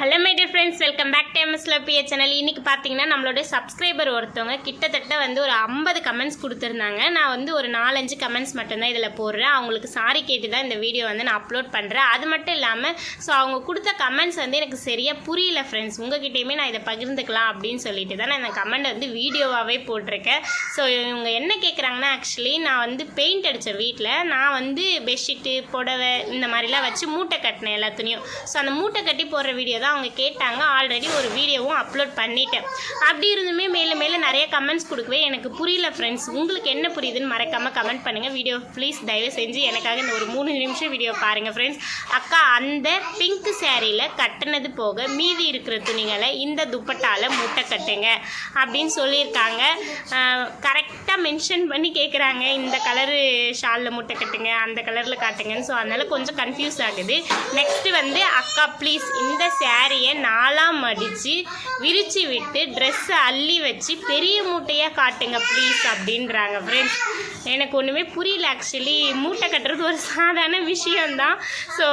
Hello my dear friends welcome back to எம்எஸ்ல லப்பிய channel இன்றைக்கி பார்த்தீங்கன்னா நம்மளோட சப்ஸ்கிரைபர் ஒருத்தவங்க கிட்டத்தட்ட வந்து ஒரு ஐம்பது கமெண்ட்ஸ் கொடுத்துருந்தாங்க. நான் வந்து ஒரு நாலஞ்சு கமெண்ட்ஸ் மட்டும்தான் இதில் போடுறேன். அவங்களுக்கு சாரி கேட்டு தான் இந்த வீடியோ வந்து நான் அப்லோட் பண்ணுறேன் அது மட்டும் இல்லாமல் ஸோ அவங்க கொடுத்த கமெண்ட்ஸ் வந்து எனக்கு சரியாக புரியல ஃப்ரெண்ட்ஸ் உங்ககிட்டயுமே நான் இதை பகிர்ந்துக்கலாம் அப்படின்னு சொல்லிட்டு தான் நான் இந்த கமெண்ட் வந்து வீடியோவாகவே போட்டிருக்கேன். ஸோ இவங்க என்ன கேட்குறாங்கன்னா ஆக்சுவலி நான் வந்து பெயிண்ட் அடித்தேன் வீட்டில் நான் வந்து பெட்ஷீட்டு புடவை இந்த மாதிரிலாம் வச்சு மூட்டை கட்டினேன் எல்லாத்துலேயும். ஸோ அந்த மூட்டை கட்டி போடுற வீடியோ தான் அவங்க கேட்டாங்க. ஆல்ரெடி ஒரு வீடியோவும் அப்லோட் பண்ணிட்டேன். அப்படி இருந்துமே மேலே மேலே நிறைய கமெண்ட்ஸ் கொடுக்கவே எனக்கு புரியல ஃப்ரெண்ட்ஸ் உங்களுக்கு என்ன புரியுதுன்னு மறக்காமல் கமெண்ட் பண்ணுங்கள் வீடியோ ப்ளீஸ் தயவு செஞ்சு எனக்காக இந்த ஒரு மூணு நிமிஷம் வீடியோ பாருங்கள் ஃப்ரெண்ட்ஸ் அக்கா அந்த பிங்க் சேரீயில் கட்டினது போக மீதி இருக்கிற துணிகளை இந்த துப்பட்டால் மூட்டை கட்டுங்க அப்படின்னு சொல்லியிருக்காங்க. கரெக்டாக மென்ஷன் பண்ணி கேட்குறாங்க இந்த கலரு ஷாலில் மூட்டை கட்டுங்க அந்த கலரில் காட்டுங்கன்னு. ஸோ அதனால் கொஞ்சம் கன்ஃபியூஸ் ஆகுது. நெக்ஸ்ட்டு வந்து அக்கா ப்ளீஸ் இந்த சாரியை நாலாம் மடித்து விரித்து விட்டு ட்ரெஸ்ஸை அள்ளி வச்சு பெரிய மூட்டையாக காட்டுங்க ப்ளீஸ் அப்படின்றாங்க ஃப்ரெண்ட்ஸ் எனக்கு ஒன்றுமே புரியல ஆக்சுவலி மூட்டை கட்டுறது ஒரு சாதாரண விஷயந்தான் ஸோ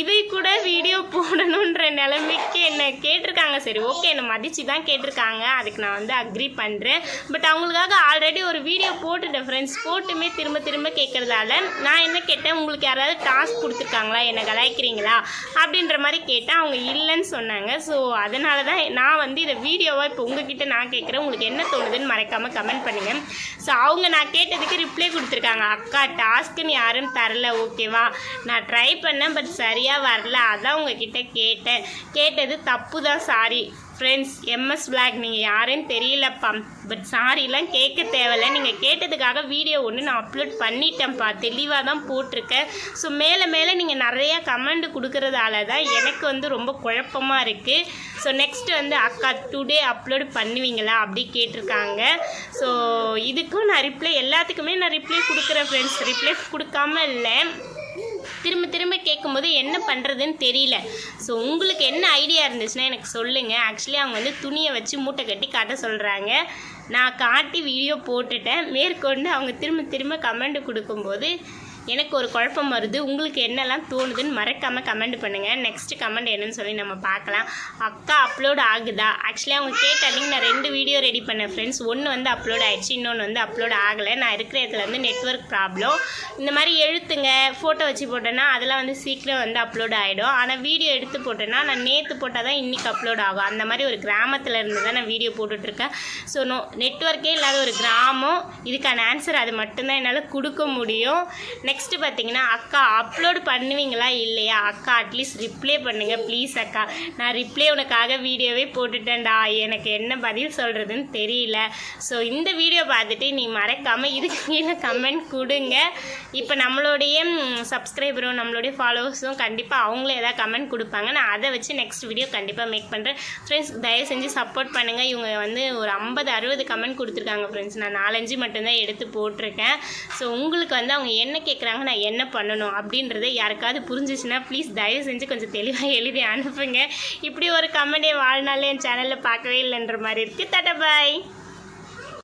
இதை கூட வீடியோ போடணுன்ற நிலைமைக்கு என்னை கேட்டிருக்காங்க. சரி ஓகே என்னை மதித்து தான் கேட்டிருக்காங்க. அதுக்கு நான் வந்து அக்ரி பண்ணுறேன் பட் அவங்களுக்காக ஆல்ரெடி ஒரு வீடியோ போட்டுட்டேன் ஃப்ரெண்ட்ஸ் போட்டுமே திரும்ப திரும்ப கேட்குறதால நான் என்ன கேட்டேன்? உங்களுக்கு யாராவது டாஸ்க் கொடுத்துருக்காங்களா? என்னை கலாய்க்கிறீங்களா? அப்படின்ற மாதிரி கேட்டேன். அவங்க இல்லை இல்லைன்னு சொன்னாங்க. ஸோ அதனால தான் நான் வந்து இதை வீடியோவாக இப்போ உங்ககிட்ட நான் கேட்குறேன் உங்களுக்கு என்ன தோணுதுன்னு மறக்காமல் கமெண்ட் பண்ணுங்கள் ஸோ அவங்க நான் கேட்டதுக்கு ரிப்ளை கொடுத்துருக்காங்க. அக்கா டாஸ்க்குன்னு யாரும் தரல. ஓகேவா நான் ட்ரை பண்ணேன் பட் சரியாக வரல. அதான் உங்ககிட்ட கேட்டேன். கேட்டது தப்பு தான் சாரி ஃப்ரெண்ட்ஸ் எம்எஸ் பிளாக் நீங்கள் யாருன்னு தெரியலப்பா. பட் சாரிலாம் கேட்க தேவையில்ல. நீங்கள் கேட்டதுக்காக வீடியோ ஒன்று நான் அப்லோட் பண்ணிட்டேன்ப்பா. தெளிவாக தான் போட்டிருக்கேன். ஸோ மேலே மேலே நீங்கள் நிறையா கமெண்ட் கொடுக்கறதால தான் எனக்கு வந்து ரொம்ப குழப்பமாக இருக்குது ஸோ நெக்ஸ்ட் வந்து அக்கா டுடே அப்லோடு பண்ணுவீங்களா அப்படி கேட்டிருக்காங்க. ஸோ இதுக்கும் நான் ரிப்ளை எல்லாத்துக்குமே நான் ரிப்ளை கொடுக்குறேன் ஃப்ரெண்ட்ஸ் ரிப்ளை கொடுக்காம இல்லை. திரும்ப திரும்ப கேட்கும்போது என்ன பண்ணுறதுன்னு தெரியல. ஸோ உங்களுக்கு என்ன ஐடியா இருந்துச்சுன்னா எனக்கு சொல்லுங்கள் ஆக்சுவலி அவங்க வந்து துணியை வச்சு மூட்டை கட்டி கட்ட சொல்கிறாங்க நான் காட்டி வீடியோ போட்டுட்டேன். மேற்கொண்டு அவங்க திரும்ப திரும்ப கமெண்ட் கொடுக்கும்போது எனக்கு ஒரு குழப்பம் வருது. உங்களுக்கு என்னெல்லாம் தோணுதுன்னு மறக்காமல் கமெண்ட் பண்ணுங்கள் நெக்ஸ்ட் கமெண்ட் என்னன்னு சொல்லி நம்ம பார்க்கலாம். அக்கா அப்லோட் ஆகுதா? ஆக்சுவலி அவங்க கேட்டாலிங்க நான் ரெண்டு வீடியோ ரெடி பண்ணேன் ஃப்ரெண்ட்ஸ் ஒன்று வந்து அப்லோட் ஆகிடுச்சு இன்னொன்று வந்து அப்லோட் ஆகலை. நான் இருக்கிற இடத்துல வந்து நெட்ஒர்க் ப்ராப்ளம் இந்த மாதிரி எழுத்துங்க ஃபோட்டோ வச்சு போட்டேன்னா அதெல்லாம் வந்து சீக்கிரம் வந்து அப்லோட் ஆகிடும் ஆனால் வீடியோ எடுத்து போட்டேன்னா நான் நேற்று போட்டால் தான் இன்றைக்கி அப்லோட் ஆகும். அந்த மாதிரி ஒரு கிராமத்தில் இருந்து தான் நான் வீடியோ போட்டுட்ருக்கேன் ஸோ நோ நெட்ஒர்க்கே இல்லாத ஒரு கிராமம். இதுக்கான ஆன்சர் அது மட்டும்தான் என்னால் கொடுக்க முடியும். நெக்ஸ்ட்டு பார்த்தீங்கன்னா அக்கா அப்லோடு பண்ணுவீங்களா இல்லையா? அக்கா அட்லீஸ்ட் ரிப்ளை பண்ணுங்கள் ப்ளீஸ் அக்கா. நான் ரிப்ளை உனக்காக வீடியோவே போட்டுட்டேன்டா. எனக்கு என்ன பதில் சொல்கிறதுன்னு தெரியல. ஸோ இந்த வீடியோ பார்த்துட்டு நீ மறக்காமல் இதுக்கு கீழே கமெண்ட் கொடுங்க. இப்போ நம்மளுடைய சப்ஸ்கிரைபரும் நம்மளுடைய ஃபாலோவர்ஸும் கண்டிப்பாக அவங்களும் ஏதாவது கமெண்ட் கொடுப்பாங்க. நான் அதை வச்சு நெக்ஸ்ட் வீடியோ கண்டிப்பாக மேக் பண்ணுறேன் ஃப்ரெண்ட்ஸ் தயவு செஞ்சு சப்போர்ட் பண்ணுங்கள் இவங்க வந்து ஒரு ஐம்பது அறுபது கமெண்ட் கொடுத்துருக்காங்க ஃப்ரெண்ட்ஸ் நான் நாலஞ்சு மட்டும்தான் எடுத்து போட்டிருக்கேன். ஸோ உங்களுக்கு வந்து அவங்க என்ன கேட்குறாங்க நான் என்ன பண்ணணும் அப்படின்றத யாருக்காவது புரிஞ்சிச்சுன்னா ப்ளீஸ் தயவு செஞ்சு கொஞ்சம் தெளிவாக எழுதி அனுப்புங்க. இப்படி ஒரு கமெண்டே வாழ்நாளே என் சேனலில் பார்க்கவே இல்லைன்ற மாதிரி இருக்குது தட்ட பாய்